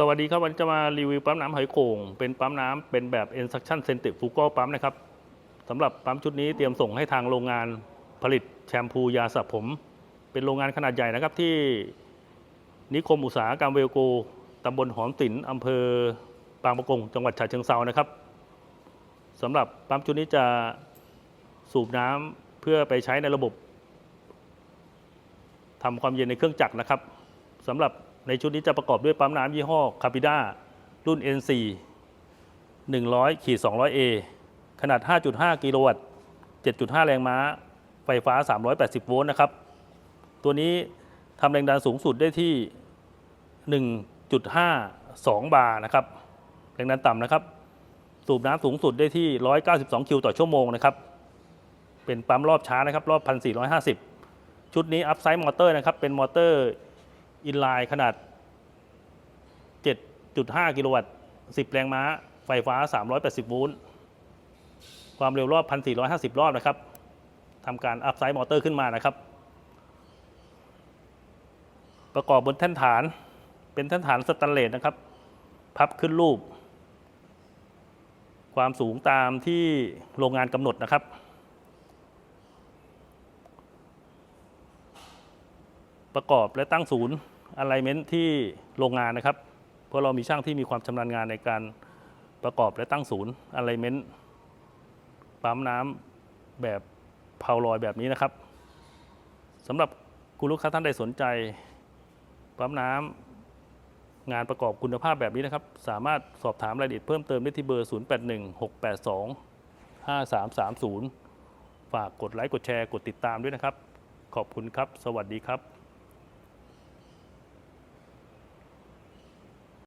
สวัสดีครับ วันนี้จะมารีวิวปั๊มน้ำหอยโข่งเป็นปั๊มน้ำเป็นแบบ e n s u c t i o n centrifugal ปั๊มนะครับสำหรับปั๊มชุดนี้เตรียมส่งให้ทางโรงงานผลิตแชมพูยาสระผม เป็นโรงงานขนาดใหญ่นะครับที่นิคมอุตสาหกรรมเวลโกตำบลหอมสินอำเภอบางประกง จังหวัดฉะเชิงเซานะครับสำหรับปั๊มชุดนี้จะสูบน้ำเพื่อไปใช้ในระบบทำความเย็นในเครื่องจักรนะครับสำหรับ ในชุดนี้จะประกอบด้วยปั๊มน้ำยี่ห้อคาปิด้ารุ่น N4 100ขีด 200A ขนาด 5.5 กิโลวัตต์ 7.5 แรงม้า ไฟฟ้า 380 โวลต์นะครับ ตัวนี้ทำแรงดันสูงสุดได้ที่ 1.52 บาร์นะครับ แรงดันต่ำนะครับ สูบน้ำสูงสุดได้ที่ 192 คิวต่อชั่วโมงนะครับ เป็นปั๊มรอบช้านะครับ รอบ 1,450 ชุดนี้อัพไซด์มอเตอร์นะครับ เป็นมอเตอร์ อินไลน์ขนาด 7.5 กิโลวัตต์ 10 แรงม้า ไฟฟ้า 380 โวลต์ ความเร็วรอบ 1,450 รอบนะครับ ทำการอัพไซด์มอเตอร์ขึ้นมานะครับ ประกอบบนแท่นฐาน เป็นแท่นฐานสแตนเลสนะครับ พับขึ้นรูป ความสูงตามที่โรงงานกำหนดนะครับประกอบและตั้งศูนย์ alignment ที่โรงงานนะครับ เพราะเรามีช่างที่มีความชำนาญงานในการประกอบและตั้งศูนย์ alignment ปั๊มน้ำแบบเพาลอยแบบนี้นะครับสำหรับคุณลูกค้าท่านใดสนใจปั๊มน้ำงานประกอบคุณภาพแบบนี้นะครับ สามารถสอบถามรายละเอียดเพิ่มเติมได้ที่เบอร์ 0816825330 ฝากกดไลค์กดแชร์กดติดตามด้วยนะครับ ขอบคุณครับ สวัสดีครับ